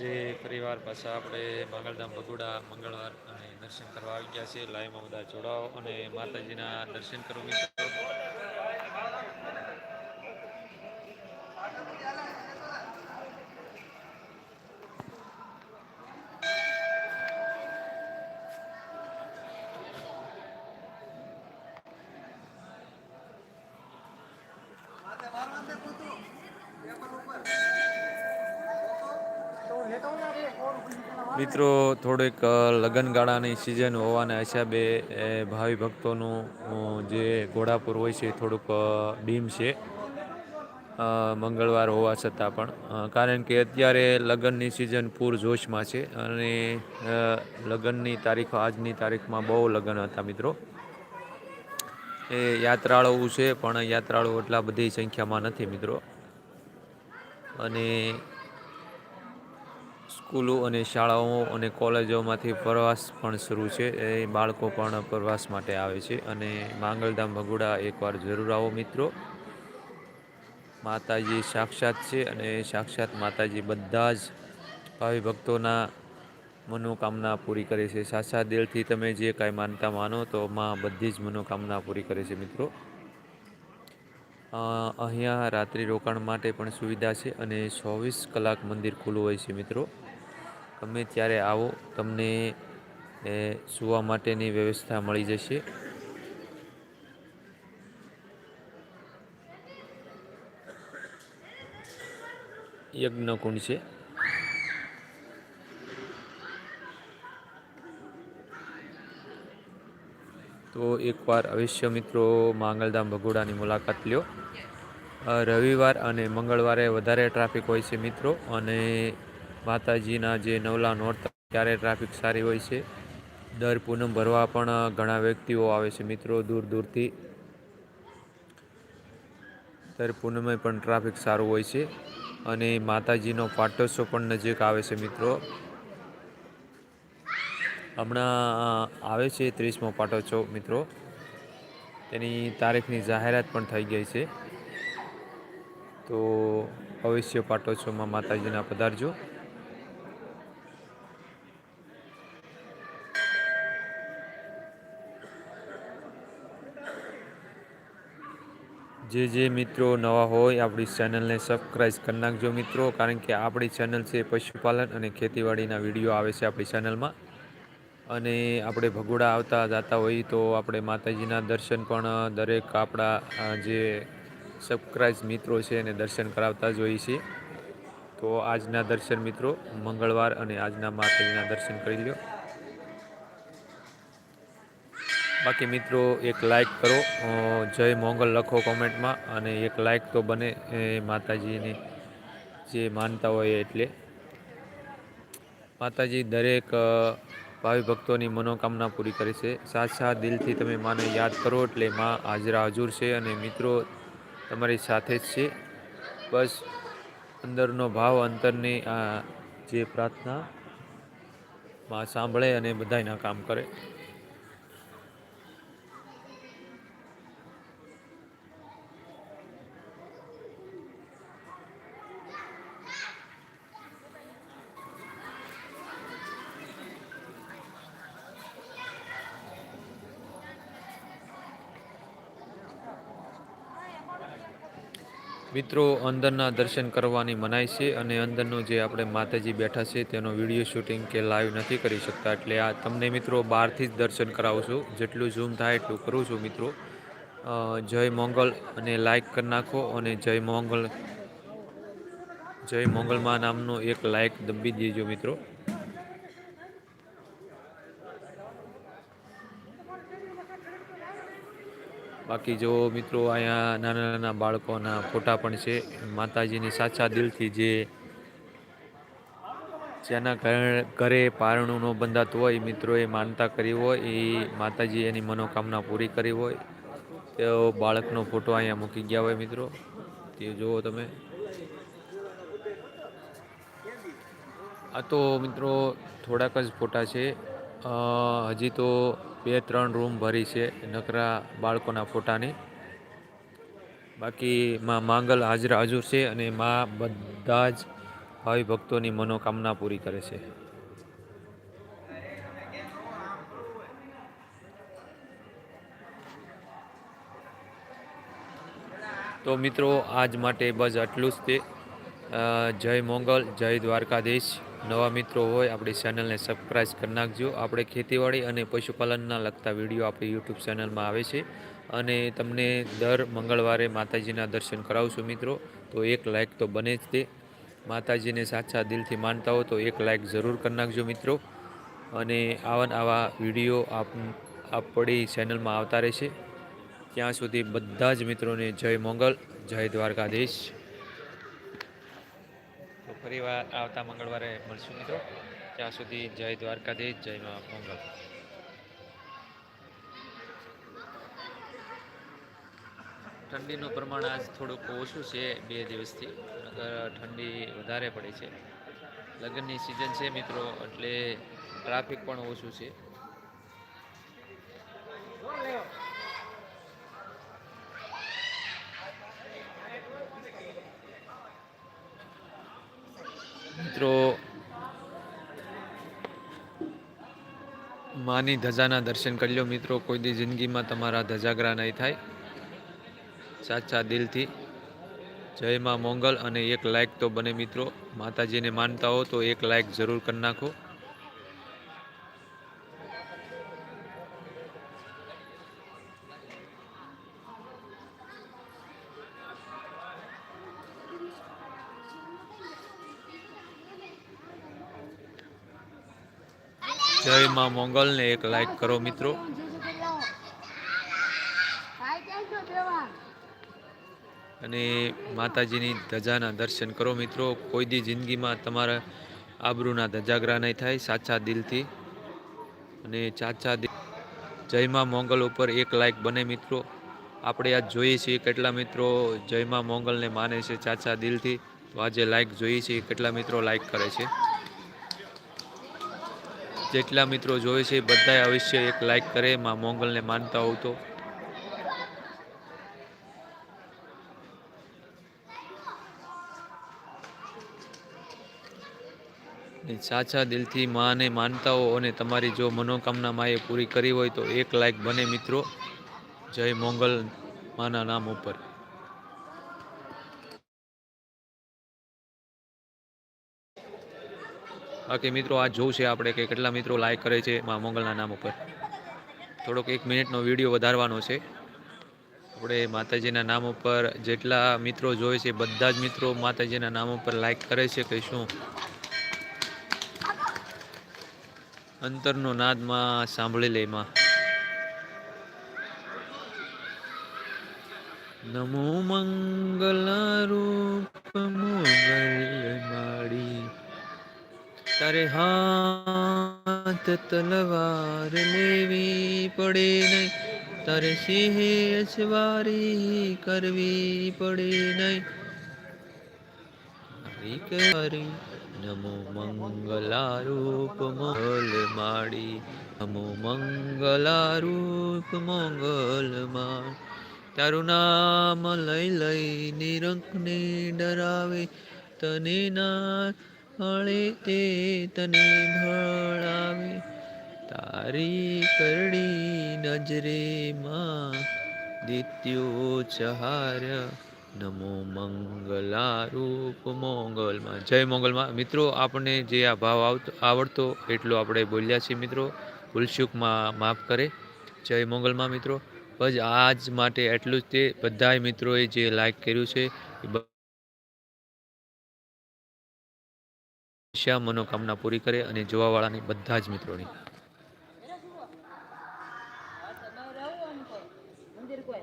આજે ફરીવાર પાછા આપણે માંગલધામ બગુડા મંગળવાર અને દર્શન કરવા આવી ગયા છે લાઈવમાં બધા જોડાઓ અને માતાજીના દર્શન કરો મિત્રો, થોડીક લગ્નગાળાની સિઝન હોવાના હિસાબે ભાવિ ભક્તોનું જે ઘોડાપુર હોય છે થોડુંક ડીમ છે. મંગળવાર હોવા છતાં પણ. કારણ કે અત્યારે લગ્નની સિઝન પૂર જોશમાં છે અને લગ્નની તારીખો, આજની તારીખમાં બહુ લગ્ન હતા મિત્રો. એ યાત્રાળુ છે પણ યાત્રાળુ એટલા બધી સંખ્યામાં નથી મિત્રો. અને સ્કૂલો અને શાળાઓ અને કોલેજોમાંથી પ્રવાસ પણ શરૂ છે. એ બાળકો પણ પ્રવાસ માટે આવે છે અને માંગલધામ ભગુડા એકવાર જરૂર આવો મિત્રો. માતાજી સાક્ષાત છે અને સાક્ષાત માતાજી બધા જ ભાવિ ભક્તોના મનોકામના પૂરી કરે છે. સાચા દિલથી તમે જે કાંઈ માનતા માનો તો માં બધી જ મનોકામના પૂરી કરે છે મિત્રો. અહીંયા રાત્રિ રોકાણ માટે પણ સુવિધા છે અને ચોવીસ કલાક મંદિર ખુલ્લું હોય છે મિત્રો. તમે ત્યારે આવો, તમને સુવા માટેની વ્યવસ્થા મળી જશે. યજ્ઞકુંડ છે. તો એકવાર અવશ્ય મિત્રો માંગલધામ ભગોડાની મુલાકાત લ્યો. રવિવાર અને મંગળવારે વધારે ટ્રાફિક હોય છે મિત્રો, અને માતાજીના જે નવલા નોરતા ત્યારે ટ્રાફિક સારી હોય છે. દર પૂનમ ભરવા પણ ઘણા વ્યક્તિઓ આવે છે મિત્રો દૂર દૂરથી. દર પૂનમે પણ ટ્રાફિક સારું હોય છે. અને માતાજીનો પાટોત્સવ પણ નજીક આવે છે મિત્રો. હમણાં આવે છે ત્રીસમો પાટોત્સવ મિત્રો. તેની તારીખની જાહેરાત પણ થઈ ગઈ છે. તો અવશ્ય પાટોત્સવમાં માતાજીના પધારજો. જે જે મિત્રો નવા હોય, આપણી ચેનલને સબસ્ક્રાઈબ કરી નાખજો મિત્રો, કારણ કે આપણી ચેનલ છે પશુપાલન અને ખેતીવાડીના વીડિયો આવે છે આપણી ચેનલમાં. અને આપણે ભગોડા આવતા જતા હોઈએ તો આપણે માતાજીના દર્શન પણ દરેક આપણા જે સબસ્ક્રાઈબ મિત્રો છે એને દર્શન કરાવતા જ હોઈએ છીએ. તો આજના દર્શન મિત્રો મંગળવાર અને આજના માતાજીના દર્શન કરી લો બાકી મિત્રો, એક લાઈક કરો. જય મોંગલ લખો કોમેન્ટમાં અને એક લાઈક તો બને એ માતાજીની જે માનતા હોય એટલે. માતાજી દરેક ભાવિ ભક્તોની મનોકામના પૂરી કરે છે. સાચા દિલથી તમે માને યાદ કરો એટલે માં હાજરા હજુર છે અને મિત્રો તમારી સાથે જ છે. બસ અંદરનો ભાવ, અંતરની, આ, જે પ્રાર્થના માં સાંભળે અને બધાયના કામ કરે. મિત્રો, અંદરના દર્શન કરવાની મનાય છે અને અંદરનો જે આપણે માતાજી બેઠા છે તેનો વીડિયો શૂટિંગ કે લાઈવ નથી કરી શકતા. એટલે આ તમને મિત્રો બહારથી જ દર્શન કરાવું છું. જેટલું ઝૂમ થાય એટલું કરું છું મિત્રો. જય મોંગલ અને લાઈક કરી નાખો અને જય મોંગલ, જય મોંગલમાં નામનો એક લાઈક દબી દેજો મિત્રો. બાકી જો મિત્રો અહીંયા નાના નાના બાળકોના ફોટા પણ છે, માતાજીની સાચા દિલથી જે જેના ઘરે પારણું ન બંધાતું હોય મિત્રોએ માનતા કરી હોય, એ માતાજી એની મનોકામના પૂરી કરી હોય. તેઓ બાળકનો ફોટો અહીંયા મૂકી ગયા હોય મિત્રો. તે જુઓ તમે. આ તો મિત્રો થોડાક જ ફોટા છે. હજી તો બે ત્રણ રૂમ ભરી છે નકરા બાળકોના ફોટાની. બાકી માં માંગલ હાજરા હાજર છે અને માં બધા જ ભાવિ ભક્તોની મનોકામના પૂરી કરે છે. તો મિત્રો આજ માટે બસ આટલું જ તે. જય મોંગલ, જય દ્વારકાધીશ. નવા મિત્રો હોય, આપણી ચેનલને સબસ્ક્રાઈબ કરી નાખજો. આપણે ખેતીવાડી અને પશુપાલનના લગતા વીડિયો આપણી યુટ્યુબ ચેનલમાં આવે છે. અને તમને દર મંગળવારે માતાજીના દર્શન કરાવશું મિત્રો. તો એક લાઇક તો બને જ તે. માતાજીને સાચા દિલથી માનતા હો તો એક લાઇક જરૂર કરી નાખજો મિત્રો. અને આવા આવા વીડિયો આપ, આપણી ચેનલમાં આવતા રહેશે. ત્યાં સુધી બધા જ મિત્રોને જય મોંગલ, જય દ્વારકાધીશ. ફરી વાર આવતા મંગળવારે મળશું મિત્રો. ત્યાં સુધી જય દ્વારકાધીશ, જય મા મોંગલ ઠંડીનું પ્રમાણ આજ થોડુંક ઓછું છે બે દિવસથી. ઠંડી વધારે પડે છે. લગ્નની સિઝન છે મિત્રો, એટલે ટ્રાફિક પણ ઓછું છે મિત્રો માની ધજાના દર્શન કરી લો મિત્રો. કોઈ દી જિંદગીમાં તમારા ધજાગરા નહીં થાય. સાચા દિલથી. જય માં મોંગલ અને એક લાઈક તો બને મિત્રો. માતાજીને માનતા હો તો એક લાઈક જરૂર કરી નાખો. જય માં મોંગલ ને એક લાઈક કરો મિત્રો. અને માતાજીની ધજાના દર્શન કરો મિત્રો. કોઈ દી જિંદગીમાં તમારા આબરૂના ધજાગરા નહીં થાય સાચા દિલથી. અને સાચા દિલ જયમાં મોંગલ ઉપર એક લાઈક બને મિત્રો. આપણે આજ જોઈએ છીએ કેટલા મિત્રો જયમાં મોંગલને માને છે સાચા દિલથી. તો આજે લાઈક જોઈએ છીએ કેટલા મિત્રો લાઈક કરે છે. જેટલા મિત્રો જોવે છે બધાએ અવશ્ય એક લાઈક કરે. માં મોંગલને માનતા હોવ તો. સાચા દિલથી માને માનતા હો અને તમારી જો મનોકામના માએ પૂરી કરી હોય તો એક લાઈક બને મિત્રો. જય મોંગલ માના નામ ઉપર. બાકી મિત્રો, આ જોવું છે આપણે કે કેટલા મિત્રો લાઈક કરે છે મા મંગલના નામ ઉપર. થોડોક એક મિનિટનો વીડિયો વધારવાનો છે. આપણે માતાજીના નામ ઉપર જેટલા મિત્રો જોવે છે બધા જ મિત્રો માતાજીના નામ ઉપર લાઈક કરે છે કે શું? અંતરનો નાદમાં સાંભળી લે માં. નમો મંગલ રૂપ મોગલ તારે હાથ તલવાર લેવી પડે નહીં. તારે સિંહ અસવારી કરવી પડે નહીં. કરી નમો મંગલારૂપ મંગલ માડી. નમો મંગલારૂપ મંગલમાં તારું નામ લઈ લઈ નિરંકને ડરાવે. તને ના હળે તે તને ભળાવે તારી કરડી નજરે માં દિત્યો ચહાર્ય નમો મંગલારૂપ મોંગલમાં. જય મોંગલમાં. મિત્રો, આપણને જે આ ભાવ આવતો, આવડતો એટલો આપણે બોલ્યા છીએ મિત્રો. ભૂલશુકમાં માફ કરે. જય મોંગલમાં મિત્રો. બસ આજ માટે એટલું જ તે. બધાય મિત્રોએ જે લાઈક કર્યું છે બધા મનોકામના પૂરી કરે અને જોવાવાળાની બધા જ મિત્રોની. મંદિર કોઈ?